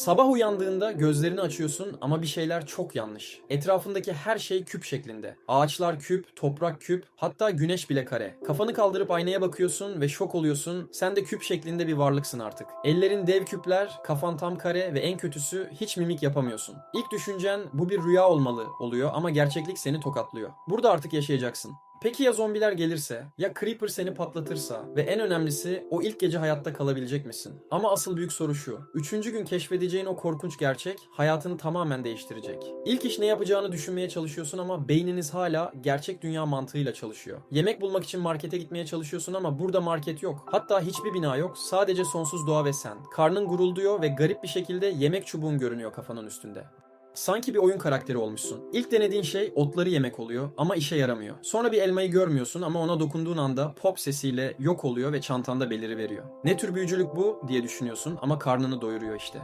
Sabah uyandığında gözlerini açıyorsun ama bir şeyler çok yanlış. Etrafındaki her şey küp şeklinde. Ağaçlar küp, toprak küp, hatta güneş bile kare. Kafanı kaldırıp aynaya bakıyorsun ve şok oluyorsun. Sen de küp şeklinde bir varlıksın artık. Ellerin dev küpler, kafan tam kare ve en kötüsü hiç mimik yapamıyorsun. İlk düşüncen bu bir rüya olmalı oluyor ama gerçeklik seni tokatlıyor. Burada artık yaşayacaksın. Peki ya zombiler gelirse? Ya Creeper seni patlatırsa? Ve en önemlisi o ilk gece hayatta kalabilecek misin? Ama asıl büyük soru şu. Üçüncü gün keşfedeceğin o korkunç gerçek hayatını tamamen değiştirecek. İlk iş ne yapacağını düşünmeye çalışıyorsun ama beyniniz hala gerçek dünya mantığıyla çalışıyor. Yemek bulmak için markete gitmeye çalışıyorsun ama burada market yok. Hatta hiçbir bina yok. Sadece sonsuz doğa ve sen. Karnın gurulduyor ve garip bir şekilde yemek çubuğun görünüyor kafanın üstünde. Sanki bir oyun karakteri olmuşsun. İlk denediğin şey otları yemek oluyor ama işe yaramıyor. Sonra bir elmayı görmüyorsun ama ona dokunduğun anda pop sesiyle yok oluyor ve çantanda beliri veriyor. Ne tür büyücülük bu diye düşünüyorsun ama karnını doyuruyor işte.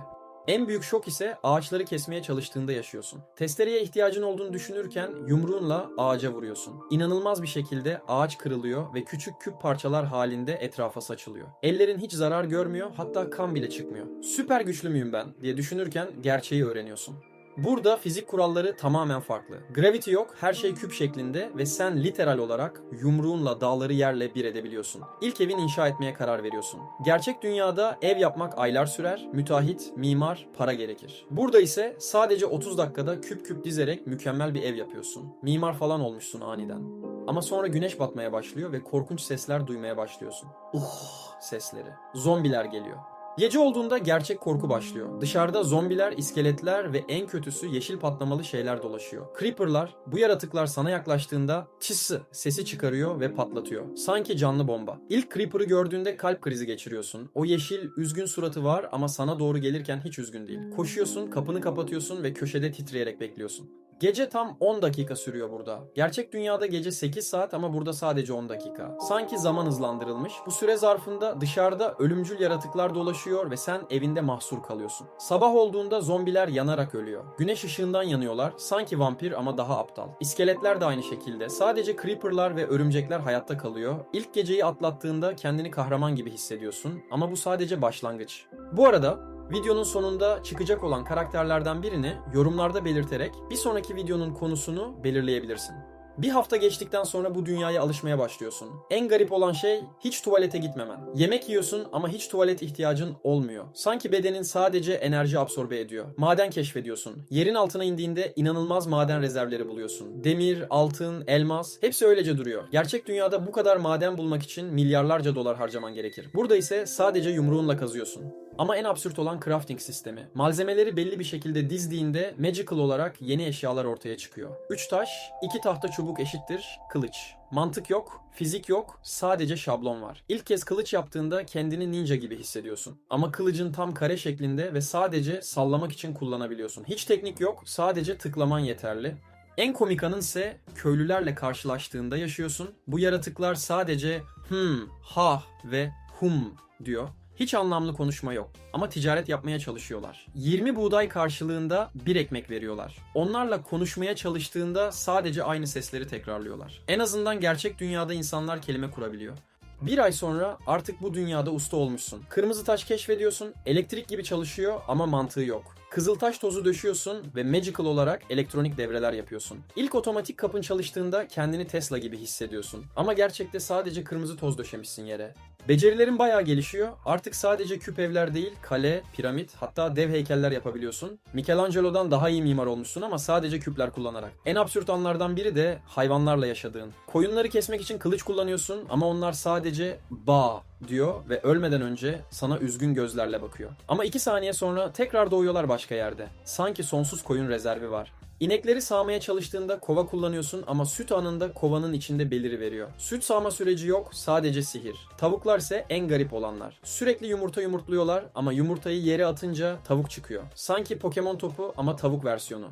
En büyük şok ise ağaçları kesmeye çalıştığında yaşıyorsun. Testereye ihtiyacın olduğunu düşünürken yumruğunla ağaca vuruyorsun. İnanılmaz bir şekilde ağaç kırılıyor ve küçük küp parçalar halinde etrafa saçılıyor. Ellerin hiç zarar görmüyor hatta kan bile çıkmıyor. Süper güçlü müyüm ben diye düşünürken gerçeği öğreniyorsun. Burada fizik kuralları tamamen farklı. Gravity yok, her şey küp şeklinde ve sen literal olarak yumruğunla dağları yerle bir edebiliyorsun. İlk evin inşa etmeye karar veriyorsun. Gerçek dünyada ev yapmak aylar sürer, müteahhit, mimar, para gerekir. Burada ise sadece 30 dakikada küp küp dizerek mükemmel bir ev yapıyorsun. Mimar falan olmuşsun aniden. Ama sonra güneş batmaya başlıyor ve korkunç sesler duymaya başlıyorsun. Uh sesleri. Zombiler geliyor. Gece olduğunda gerçek korku başlıyor. Dışarıda zombiler, iskeletler ve en kötüsü yeşil patlamalı şeyler dolaşıyor. Creeper'lar bu yaratıklar sana yaklaştığında çıssı sesi çıkarıyor ve patlatıyor. Sanki canlı bomba. İlk Creeper'ı gördüğünde kalp krizi geçiriyorsun. O yeşil üzgün suratı var ama sana doğru gelirken hiç üzgün değil. Koşuyorsun, kapını kapatıyorsun ve köşede titreyerek bekliyorsun. Gece tam 10 dakika sürüyor burada. Gerçek dünyada gece 8 saat ama burada sadece 10 dakika. Sanki zaman hızlandırılmış. Bu süre zarfında dışarıda ölümcül yaratıklar dolaşıyor ve sen evinde mahsur kalıyorsun. Sabah olduğunda zombiler yanarak ölüyor. Güneş ışığından yanıyorlar. Sanki vampir ama daha aptal. İskeletler de aynı şekilde. Sadece creeperlar ve örümcekler hayatta kalıyor. İlk geceyi atlattığında kendini kahraman gibi hissediyorsun ama bu sadece başlangıç. Bu arada Videonun sonunda çıkacak olan karakterlerden birini yorumlarda belirterek bir sonraki videonun konusunu belirleyebilirsin. Bir hafta geçtikten sonra bu dünyaya alışmaya başlıyorsun. En garip olan şey hiç tuvalete gitmemen. Yemek yiyorsun ama hiç tuvalet ihtiyacın olmuyor. Sanki bedenin sadece enerji absorbe ediyor. Maden keşfediyorsun. Yerin altına indiğinde inanılmaz maden rezervleri buluyorsun. Demir, altın, elmas hepsi öylece duruyor. Gerçek dünyada bu kadar maden bulmak için milyarlarca dolar harcaman gerekir. Burada ise sadece yumruğunla kazıyorsun. Ama en absürt olan crafting sistemi. Malzemeleri belli bir şekilde dizdiğinde magical olarak yeni eşyalar ortaya çıkıyor. 3 taş, 2 tahta çubuk eşittir kılıç. Mantık yok, fizik yok, sadece şablon var. İlk kez kılıç yaptığında kendini ninja gibi hissediyorsun. Ama kılıcın tam kare şeklinde ve sadece sallamak için kullanabiliyorsun. Hiç teknik yok, sadece tıklaman yeterli. En komik anın ise köylülerle karşılaştığında yaşıyorsun. Bu yaratıklar sadece hmm, ha ve hum diyor. Hiç anlamlı konuşma yok ama ticaret yapmaya çalışıyorlar. 20 buğday karşılığında bir ekmek veriyorlar. Onlarla konuşmaya çalıştığında sadece aynı sesleri tekrarlıyorlar. En azından gerçek dünyada insanlar kelime kurabiliyor. Bir ay sonra artık bu dünyada usta olmuşsun. Kırmızı taş keşfediyorsun, elektrik gibi çalışıyor ama mantığı yok. Kızıltaş tozu döşüyorsun ve magical olarak elektronik devreler yapıyorsun. İlk otomatik kapın çalıştığında kendini Tesla gibi hissediyorsun. Ama gerçekte sadece kırmızı toz döşemişsin yere. Becerilerin bayağı gelişiyor. Artık sadece küp evler değil, kale, piramit, hatta dev heykeller yapabiliyorsun. Michelangelo'dan daha iyi mimar olmuşsun ama sadece küpler kullanarak. En absürt anlardan biri de hayvanlarla yaşadığın. Koyunları kesmek için kılıç kullanıyorsun ama onlar sadece ba diyor ve ölmeden önce sana üzgün gözlerle bakıyor. Ama iki saniye sonra tekrar doğuyorlar başka yerde. Sanki sonsuz koyun rezervi var. İnekleri sağmaya çalıştığında kova kullanıyorsun ama süt anında kovanın içinde beliri veriyor. Süt sağma süreci yok, sadece sihir. Tavuklar ise en garip olanlar. Sürekli yumurta yumurtluyorlar ama yumurtayı yere atınca tavuk çıkıyor. Sanki Pokemon topu ama tavuk versiyonu.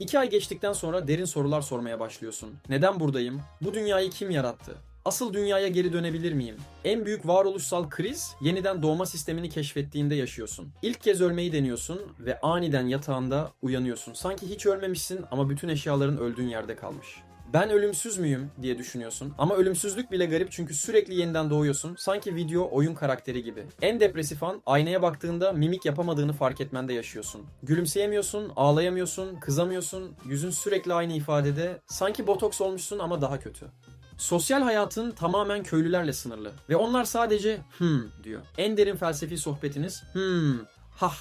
İki ay geçtikten sonra derin sorular sormaya başlıyorsun. Neden buradayım? Bu dünyayı kim yarattı? Asıl dünyaya geri dönebilir miyim? En büyük varoluşsal kriz yeniden doğma sistemini keşfettiğinde yaşıyorsun. İlk kez ölmeyi deniyorsun ve aniden yatağında uyanıyorsun. Sanki hiç ölmemişsin ama bütün eşyaların öldüğün yerde kalmış. Ben ölümsüz müyüm diye düşünüyorsun. Ama ölümsüzlük bile garip çünkü sürekli yeniden doğuyorsun. Sanki video oyun karakteri gibi. En depresif an aynaya baktığında mimik yapamadığını fark etmende yaşıyorsun. Gülümseyemiyorsun, ağlayamıyorsun, kızamıyorsun. Yüzün sürekli aynı ifadede. Sanki botoks olmuşsun ama daha kötü. Sosyal hayatın tamamen köylülerle sınırlı ve onlar sadece hmm diyor. En derin felsefi sohbetiniz hmm, hah,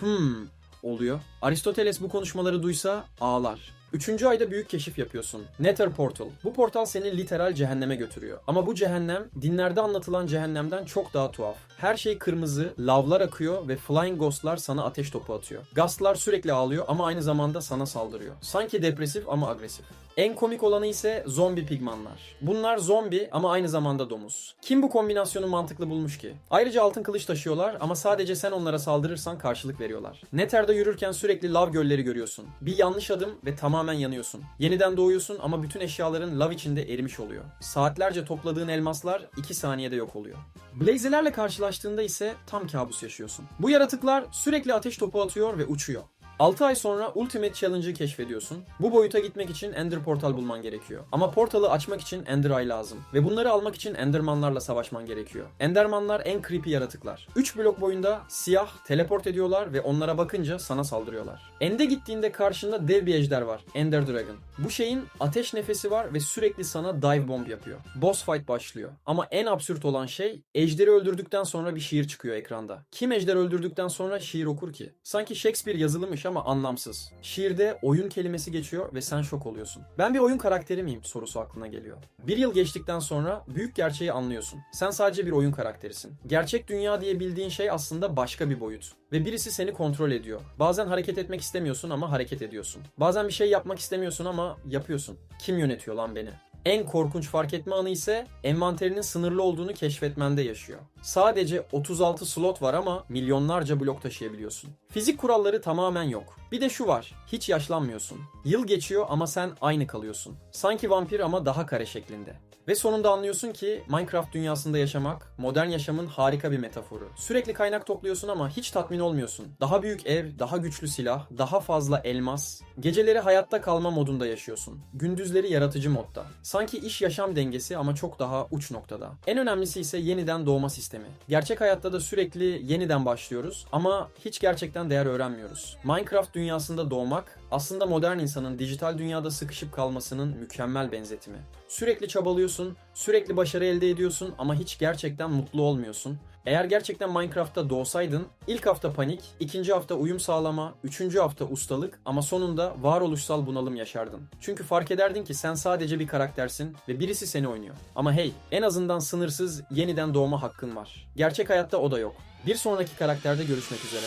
hmm oluyor. Aristoteles bu konuşmaları duysa ağlar. Üçüncü ayda büyük keşif yapıyorsun. Nether Portal. Bu portal seni literal cehenneme götürüyor. Ama bu cehennem dinlerde anlatılan cehennemden çok daha tuhaf. Her şey kırmızı, lavlar akıyor ve Flying Ghost'lar sana ateş topu atıyor. Gastlar sürekli ağlıyor ama aynı zamanda sana saldırıyor. Sanki depresif ama agresif. En komik olanı ise zombi pigmanlar. Bunlar zombi ama aynı zamanda domuz. Kim bu kombinasyonu mantıklı bulmuş ki? Ayrıca altın kılıç taşıyorlar ama sadece sen onlara saldırırsan karşılık veriyorlar. Nether'da yürürken sürekli lav gölleri görüyorsun. Bir yanlış adım ve tamamen yanıyorsun. Yeniden doğuyorsun ama bütün eşyaların lav içinde erimiş oluyor. Saatlerce topladığın elmaslar 2 saniyede yok oluyor. Blaze'lerle karşılaştığında ise tam kabus yaşıyorsun. Bu yaratıklar sürekli ateş topu atıyor ve uçuyor. 6 ay sonra Ultimate Challenge'ı keşfediyorsun. Bu boyuta gitmek için Ender Portal bulman gerekiyor. Ama portalı açmak için Ender Eye lazım. Ve bunları almak için Endermanlarla savaşman gerekiyor. Endermanlar en creepy yaratıklar. 3 blok boyunda siyah teleport ediyorlar ve onlara bakınca sana saldırıyorlar. Ende gittiğinde karşında dev bir ejder var. Ender Dragon. Bu şeyin ateş nefesi var ve sürekli sana dive bomb yapıyor. Boss fight başlıyor. Ama en absürt olan şey ejderi öldürdükten sonra bir şiir çıkıyor ekranda. Kim ejder öldürdükten sonra şiir okur ki? Sanki Shakespeare yazılmış ama anlamsız. Şiirde oyun kelimesi geçiyor ve sen şok oluyorsun. Ben bir oyun karakteri miyim sorusu aklına geliyor. Bir yıl geçtikten sonra büyük gerçeği anlıyorsun. Sen sadece bir oyun karakterisin. Gerçek dünya diye bildiğin şey aslında başka bir boyut. Ve birisi seni kontrol ediyor. Bazen hareket etmek istemiyorsun ama hareket ediyorsun. Bazen bir şey yapmak istemiyorsun ama yapıyorsun. Kim yönetiyor lan beni? En korkunç fark etme anı ise envanterinin sınırlı olduğunu keşfetmende yaşıyor. Sadece 36 slot var ama milyonlarca blok taşıyabiliyorsun. Fizik kuralları tamamen yok. Bir de şu var, hiç yaşlanmıyorsun. Yıl geçiyor ama sen aynı kalıyorsun. Sanki vampir ama daha kare şeklinde. Ve sonunda anlıyorsun ki Minecraft dünyasında yaşamak modern yaşamın harika bir metaforu. Sürekli kaynak topluyorsun ama hiç tatmin olmuyorsun. Daha büyük ev, daha güçlü silah, daha fazla elmas. Geceleri hayatta kalma modunda yaşıyorsun. Gündüzleri yaratıcı modda. Sanki iş yaşam dengesi ama çok daha uç noktada. En önemlisi ise yeniden doğma sistemi. Gerçek hayatta da sürekli yeniden başlıyoruz ama hiç gerçekten değer öğrenmiyoruz. Minecraft dünyasında doğmak aslında modern insanın dijital dünyada sıkışıp kalmasının mükemmel benzetimi. Sürekli çabalıyorsun, sürekli başarı elde ediyorsun ama hiç gerçekten mutlu olmuyorsun. Eğer gerçekten Minecraft'ta doğsaydın ilk hafta panik, ikinci hafta uyum sağlama, üçüncü hafta ustalık ama sonunda varoluşsal bunalım yaşardın. Çünkü fark ederdin ki sen sadece bir karaktersin ve birisi seni oynuyor. Ama hey en azından sınırsız yeniden doğma hakkın var. Gerçek hayatta o da yok. Bir sonraki karakterde görüşmek üzere.